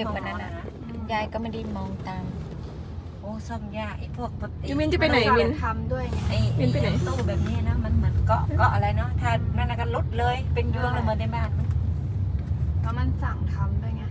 ก็บวันนั้นนะยายก็ไม่ได้มองตาม โอ้ซ่อมยากไอ้พวกปกติยูมินจะไปไหนมิน ทำด้วยไง ไอ้มินไปไหนตู้แบบนี้นะมันเหมือนเกาะเกาะอะไรเนาะถ้านั่นนะก็ลดเลยเป็นยวงเลยเหมือนในบ้านแล้วมันสั่งทำด้วยไง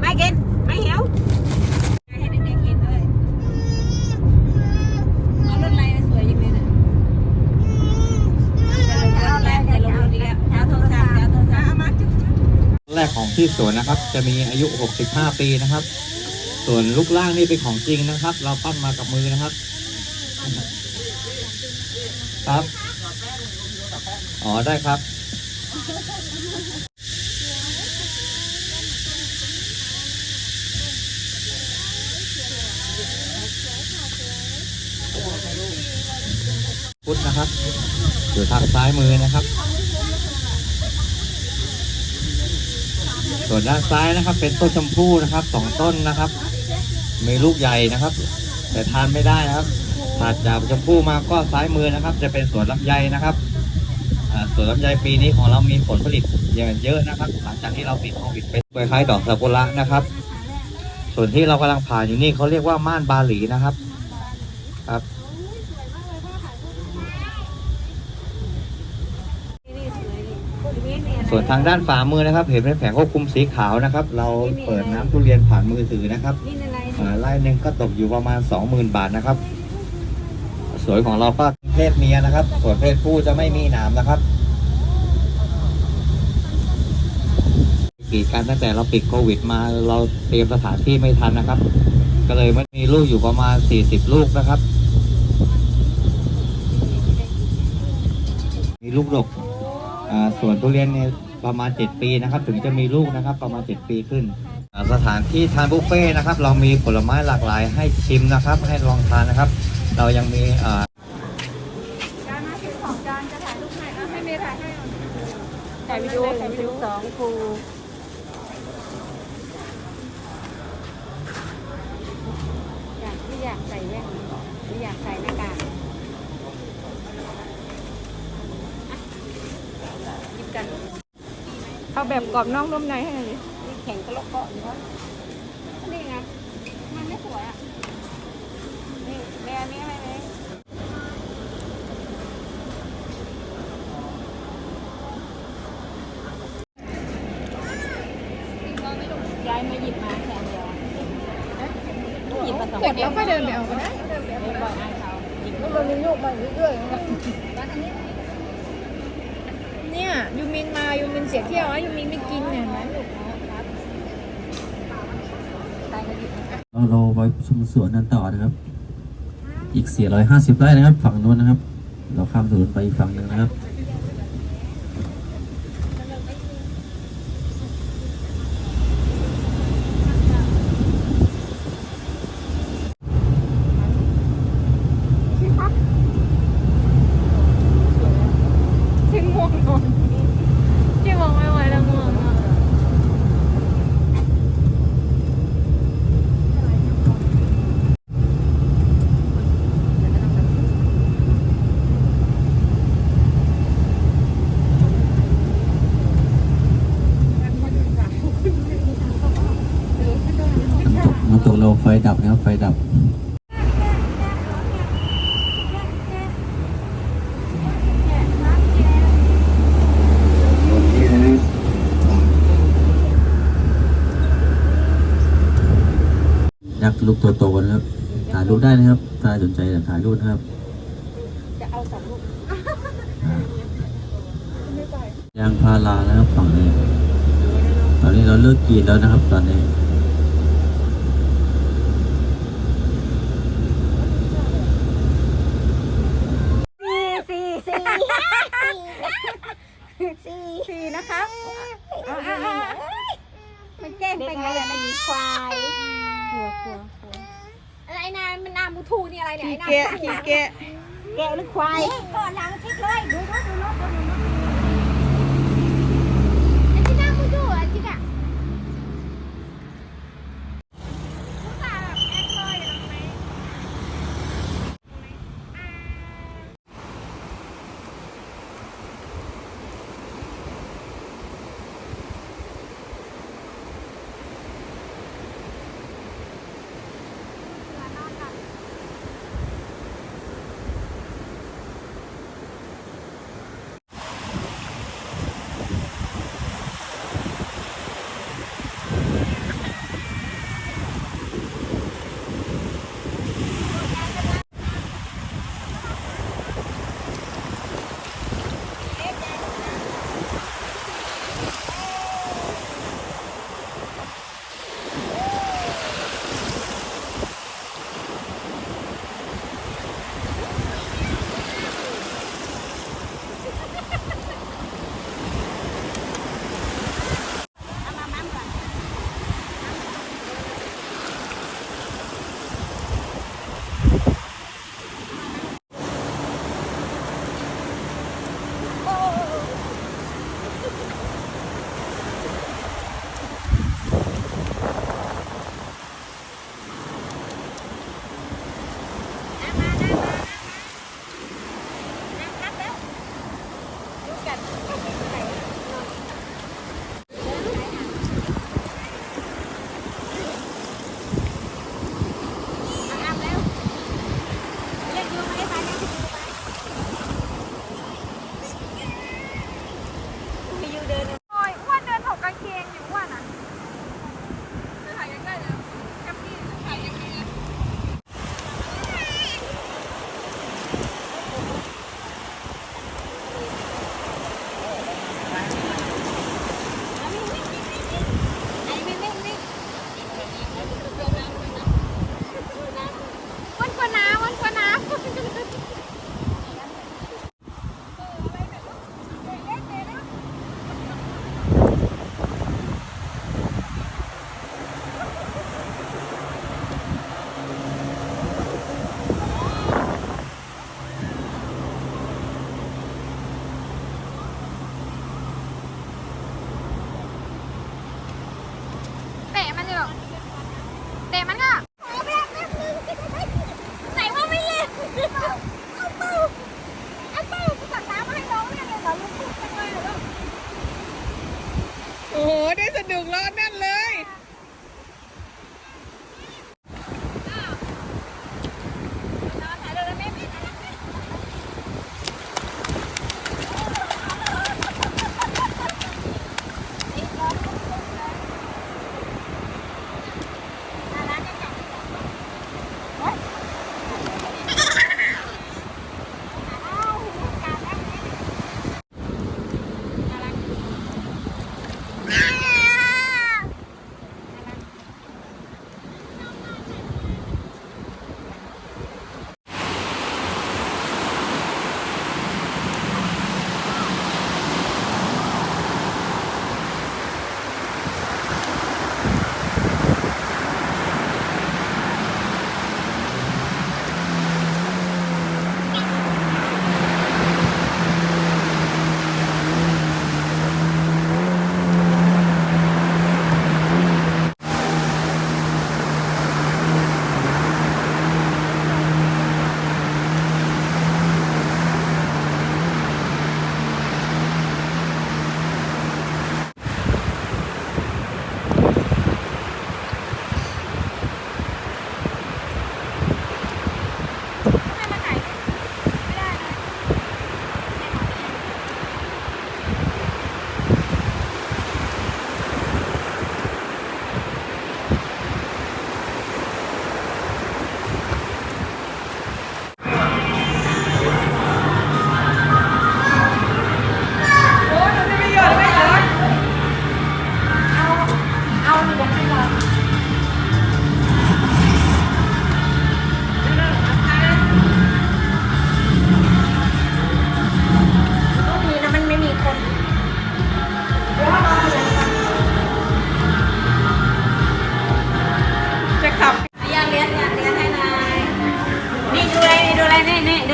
ไม่กินไม่เหี่ยวให้เด็กๆกินด้วยเอารถอะไรสวยอย่างนี้นะเอาแรกจะลงดีแล้วเอาโทรศัพท์เอาโทรศัพท์เอามาจุ๊บ แรกของ ที่สวนนะครับ จะมีอายุ 65 ปีนะครับ ส่วนลูกล่างนี่เป็นของจริงนะครับ เราปั้นมากับมือนะครับ ครับ อ๋อได้ครับพุทธนะครับ อยู่ทางซ้ายมือนะครับ ส่วนด้านซ้ายนะครับ เป็นต้นชมพู่นะครับสองต้นนะครับ มีลูกใหญ่นะครับ แต่ทานไม่ได้นะครับถัดจากชมพู่มาก็ซ้ายมือนะครับ จะเป็นสวนลำไยนะครับสวนลำไยปีนี้ของเรามีผลผลิตเยอะนะครับ หลังจากที่เราปิดโควิดเป็นคล้ายๆดอกซากุระนะครับ ส่วนที่เรากำลังผ่านอยู่นี่เขาเรียกว่าม่านบาหลีนะครับ ครับ ส่วนทางด้านฝ่ามือนะครับ เห็นเป็นแผงควบคุมสีขาวนะครับ เราเปิดน้ำทุเรียนผ่านมือถือนะครับอ่าไล่หนึ่งก็ตกอยู่ประมาณ 20,000 บาทนะครับ สวยของเราก็เพศเมียนะครับ ส่วนเพศผู้จะไม่มีหนามนะครับกีดกันตั้งแต่เราปิดโควิดมาเราเตรียมสถานที่ไม่ทันนะครับ ก็เลยมันมีลูกอยู่ประมาณ 40 ลูกนะครับ มีลูกดกอ่า ส่วนทุเรียนเนี่ยประมาณ 7 ปีนะครับ ถึงจะมีลูกนะครับประมาณ 7 ปีขึ้น สถานที่ทานบุฟเฟ่ต์นะครับ เรามีผลไม้หลากหลายให้ชิมนะครับ ให้ลองทานนะครับ เรายังมีอ่าถ่ายวิดีโอถ่ายวิดีโอสองครูอยากที่อยากใส่แว่นหรือยากใส่หน้ากากหยิบกัน เอาแบบกรอบนอกนุ่มในให้หน่อยดินี่แข็งก็ลกเกาะอยู่วะนี่ไงมันไม่สวยอะ นี่แม่อันนี้อะไรเนี่ยยายมาหยิบมาแทนเดียวหยิบมาสองเสร็จแล้วก็เดินไปเอาก็ได้บอกให้เขาหยิบมันมีโยกมาเรื่อยๆ เนี่ยยูมินมายูมินเสียเที่ยวอะยูมินไม่กินเนี่ยนะเราเราไปชมสวนนั้นต่อนะครับ อีก 450ไร่นะครับ ฝั่งนู้นนะครับ เราข้ามถนนไปอีกฝั่งหนึ่งนะครับที่ง่วงนอนที่มองไม่ไหวแล้วง่วงอะ น้ำตกเราไฟดับนะครับ ไฟดับ ยักษ์ ลูกตัวโตนะครับถ่ายรูปได้นะครับถ้าสนใจอยากถ่ายรูปนะครับจะเอาสองลูกยางพารานะครับฝั่งนี้ ตอนนี้เราเลิกกรีดแล้วนะครับ ตอนนี้ ดึงแล้วแน่น นี่นี่ด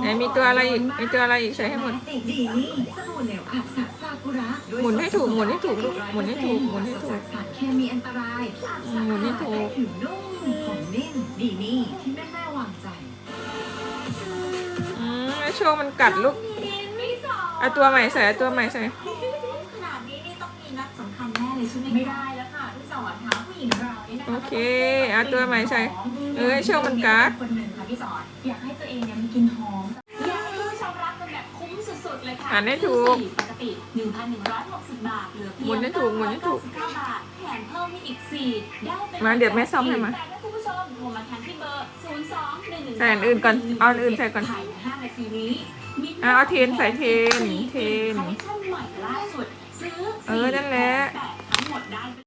ไหนมีตัวอะไรอีก มีตัวอะไรอีกใส่ให้หมด ดีนี่สบู่เหลวอับสัตว์ซากุระหมุนให้ถูกหมุนให้ถูกลูกหมุนให้ถูกหมุนให้ถูกสารเคมีอันตรายหมุนให้ถูก ผิวนุ่มผมนิ่มดีนี่ที่แม่แม่วางใจ อืมไอ้โชว์มันกัดลูกเอาตัวใหม่ใส่เอาตัวใหม่ใส่ ขนาดนี้นี่ต้องมีนัดสำคัญแน่เลยใช่ไหมไม่ได้ โอเคเอาตัวใหม่ใส่เออไอ้โชว์มันกัดคนหนึ่งค่ะพี่สอนอยากให้ตัวเองเนี่ยมีกลินหอมอยากให้ผู้ชมรักกันแบบคุ้มสุดๆเลยค่ะอ่านให้ถูกปกติ1,160บาทเหลือเพียงหมุนให้ถูกหมุนให้ถูก999บาทแถมเพิ่มให้อีก4ได้เป็นมาเดี๋ยวแม่ซ่อมให้มาแต่ถ้าคุณผู้ชมโทรมาทางที่เบอร์02 1ใส่อันอื่นก่อนเอาอันอื่นใส่ก่อนภายใน5นาทีนี้มีอะเอาเทนใส่เทนเทนคอลเลคชั่นใหม่ล่าสุดซื้อเออนั่นแหละ